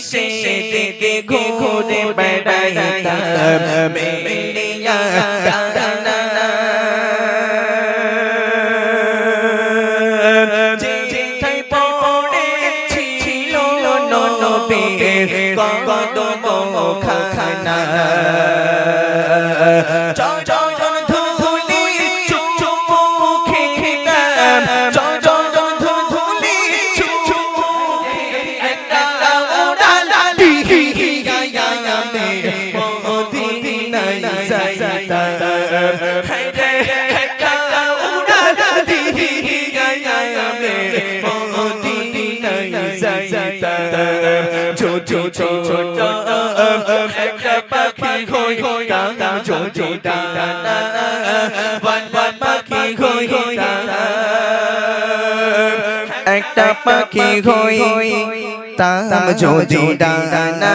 কিসে দিকে ঘুরে বেড়াইতাম ছোট ছোট একটা পাখি হইতাম ছোট ডানা বান বান পাখি হইতাম একটা পাখি হই, তাম যদি ডানা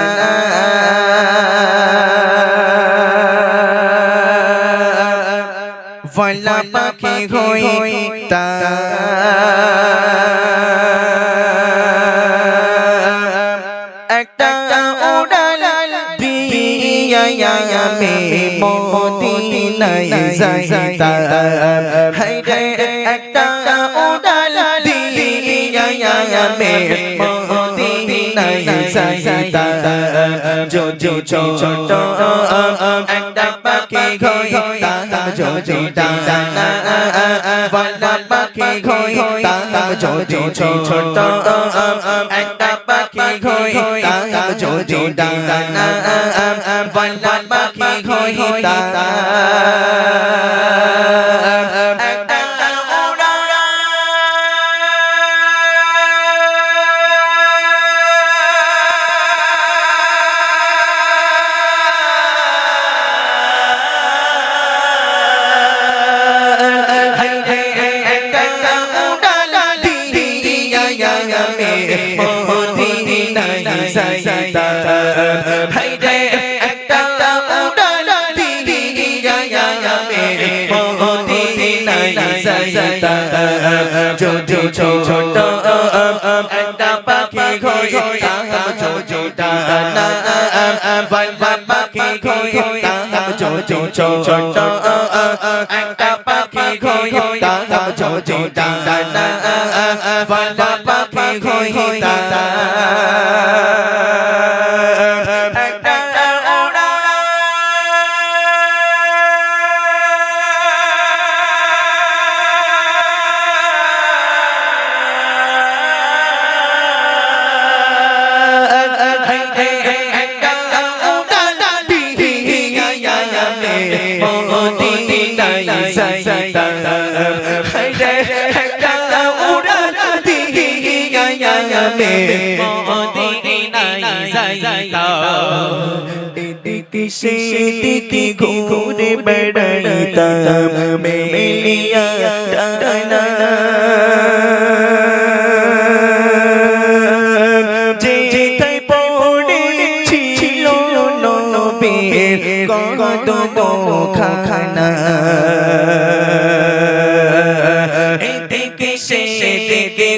ওয়ালা পাখি হই তা দিয়া আমি মদিনায় যাইতাম হায়রে একটা উড়াল দিয়া আমি মদিনায় যাইতাম যদি ছোট একটা পাখি হইতাম যদি ডানা ওয়ালা পাখি হইতাম যদি ছোট একটা পাখি পাখি হইতাম একটা পাখি হইতাম ছোট ডানা বান বান পাখি হইতাম ছোট ছোট একটা পাখি হইতাম ছোট ডানা বান বান পাখি হইতাম সেদিকে ঘুরে বেড়াইতাম মেলিয়া টানা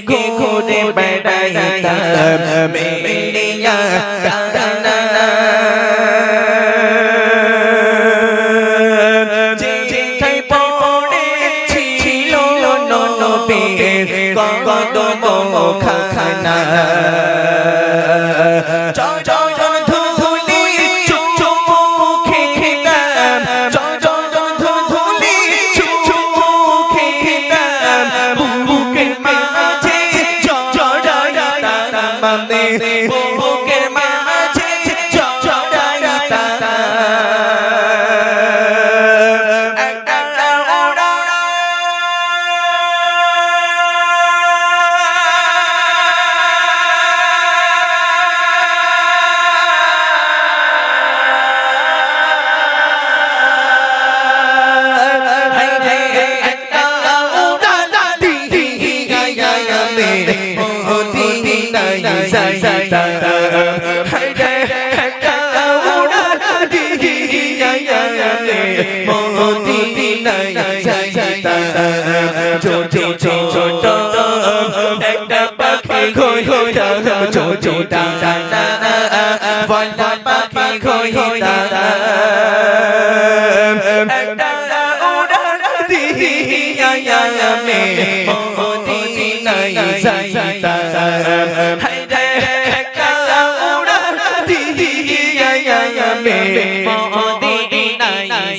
ঘুরে বেড়াইতাম মেলিয়া টানা sai ta hãy để ta âu đã đi đi đi nhảy nhảy mồ đi đi này sai sai ta cho cho cho cho cho em đã bắt khi khôi khôi ta cho cho ta ta ta vài năm bắt khi khôi khôi ta ta em đã đi đi nhảy nhảy mồ đi đi này sai sai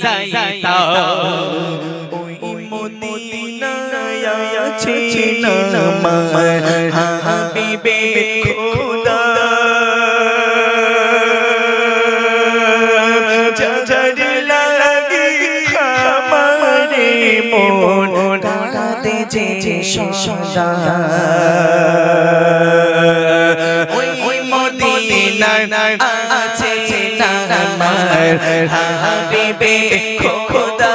আছে আমার হাবিবে খোদা যাজারি লাগি খামারে মন কাঁদে যে সদা মদিনায় আছে আমার হাবিবে খোদা।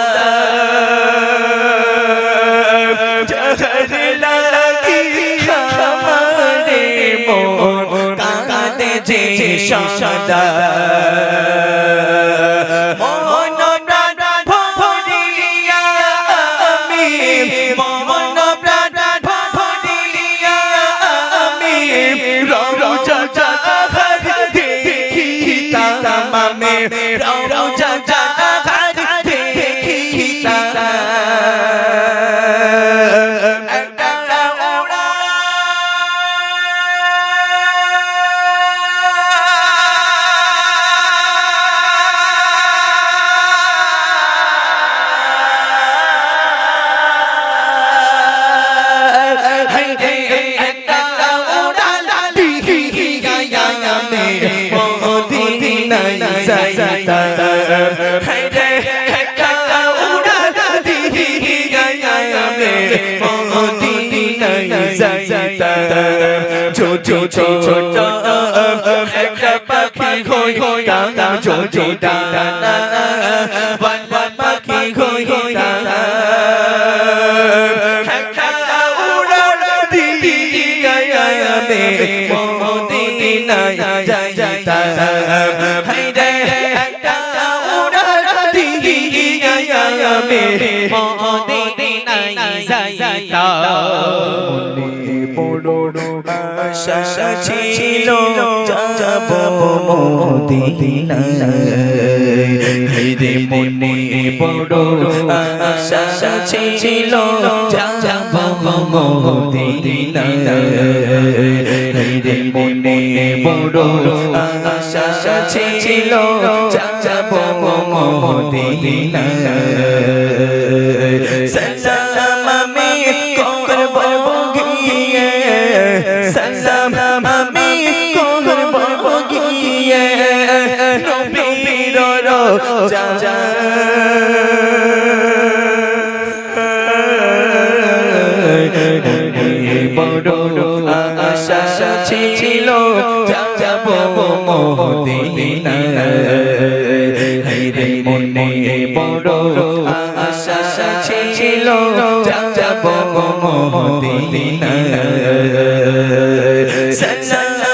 সদা। ছোট ছোট একটা পাখি হই হইতাম ছোট ডানা বাবা পাখি হই একটা উড়াল দিয়া আমি যাইতাম হায়রে একটা উড়াল দিয়া আমি মদিনায় যাইতাম আশা ছিল যাব মদিনায় রে মনে বড় আশা ছিল যাব মদিনায় রে মনে বড় আশা ছিল যাব মদিনায় আশা ছিল যাব মদিনায়। রে মনে বড় আশা ছিল যাব সালাম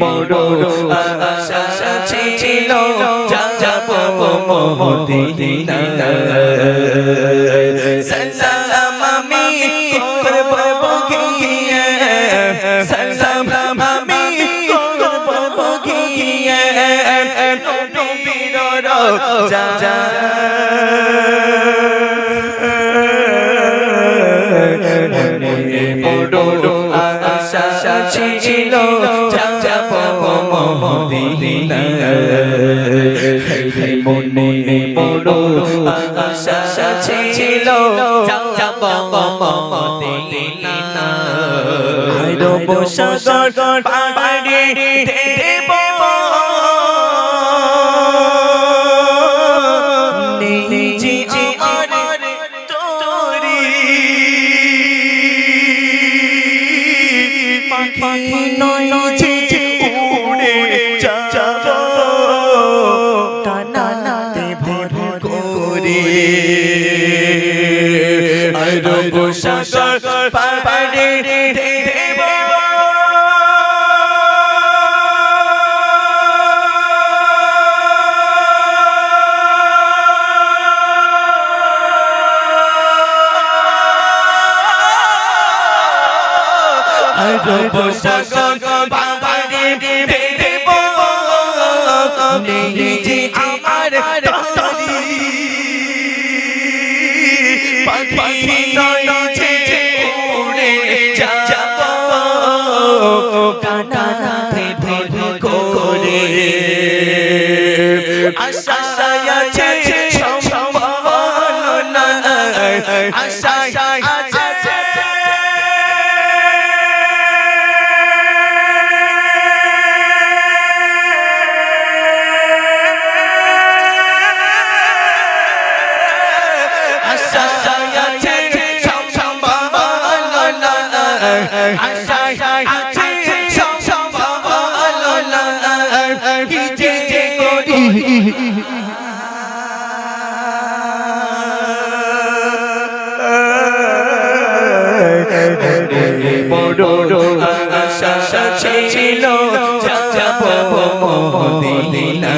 বড় আশা ছিল যাব মদিনায় সালাম আমি করব গিয়ে সালাম আমি করব গিয়ে নবীর রাজা মনে বড় আশা ছিল। যাব মদিনায় আরব সাগর পাড়ি দেব নিজে আমার তোরি পাখি নয় পাড়ি দেব। আরব সাগর করে আশা আছে সম্ভাবনা আশা আছে। আশা আছে সম্ভাবনা আশা আছে। বড় আশা ছিল যাব মদিনা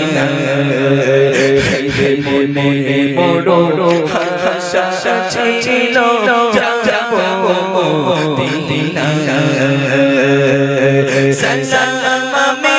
মনে বড় আশা ছিল যাব মদিনা সালাম আমি